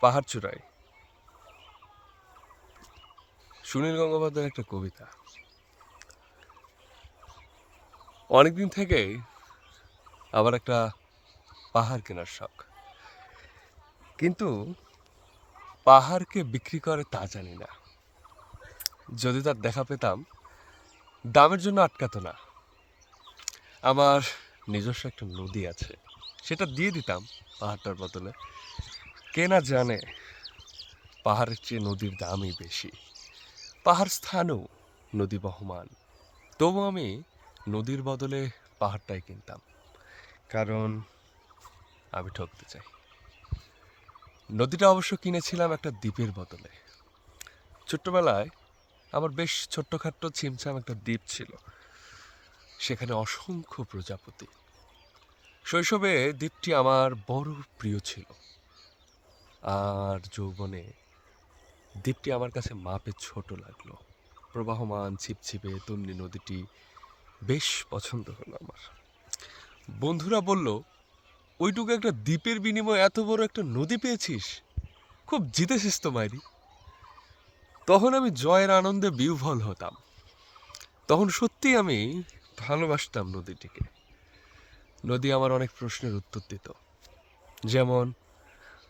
পাহাড় চূড়ায়। সুনীল গঙ্গোপাধ্যায়ের একটা কবিতা। অনেকদিন থেকেই আবার একটা পাহাড় কেনার শখ। কিন্তু পাহাড়কে বিক্রি করে তা জানি না। যদি তার দেখা পেতাম, দামের জন্য আটকাতো না। আমার নিজস্ব একটা নদী আছে, সেটা দিয়ে দিতাম পাহাড়টার বদলে। কে না জানে, পাহাড়ের চেয়ে নদীর দামই বেশি। পাহাড় স্থানও নদী বহমান। তবু আমি নদীর বদলে পাহাড়টাই কিনতাম। কারণ আমি ঠকতে চাই। নদীটা অবশ্য কিনেছিলাম একটা দ্বীপের বদলে। ছোট্টবেলায় আমার বেশ ছোট্টখাট্ট ছিমছাম একটা দ্বীপ ছিল। সেখানে অসংখ্য প্রজাপতি। শৈশবে দ্বীপটি আমার বড় প্রিয় ছিল। আর যৌবনে দ্বীপটি আমার কাছে মাপে ছোট লাগল। প্রবাহমান ছিপছিপে তমনি নদীটি বেশ পছন্দ হলো আমার। বন্ধুরা বলল, ওইটুকু একটা দ্বীপের বিনিময়ে এত বড় একটা নদী পেয়েছিস? খুব জিতেছিস তো, মাইরি। তখন আমি জয়ের আনন্দে বিহ্বল হতাম। তখন সত্যি আমি ভালোবাসতাম নদীটিকে। নদী আমার অনেক প্রশ্নের উত্তর দিত। যেমন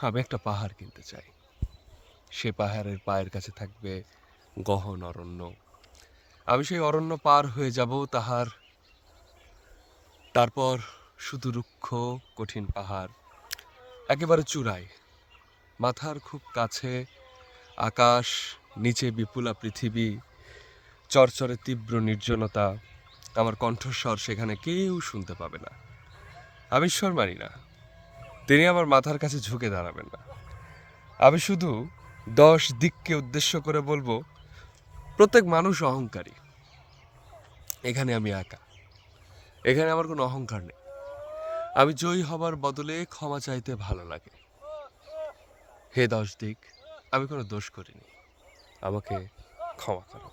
আমি একটা পাহাড় কিনতে চাই। সে পাহাড়ের পায়ের কাছে থাকবে গহন অরণ্য। আমি সেই অরণ্য পার হয়ে যাব তাহার। তারপর শুধু রুক্ষ, কঠিন পাহাড়, একেবারে চূড়ায়। মাথার খুব কাছে, আকাশ, নিচে বিপুলা পৃথিবী, চরচরে তীব্র নির্জনতা। আমার কণ্ঠস্বর সেখানে কেউ শুনতে পাবে না। আমি ঈশ্বর মানি না। তিনি আমার মাথার কাছে ঝুঁকে দাঁড়াবেন না। আমি শুধু দশ দিককে উদ্দেশ্য করে বলব, প্রত্যেক মানুষ অহংকারী। এখানে আমি একা। এখানে আমার কোনো অহংকার নেই। আমি জয়ী হবার বদলে ক্ষমা চাইতে ভালো লাগে। হে দশ দিক, আমি কোনো দোষ করিনি। আমাকে ক্ষমা করো।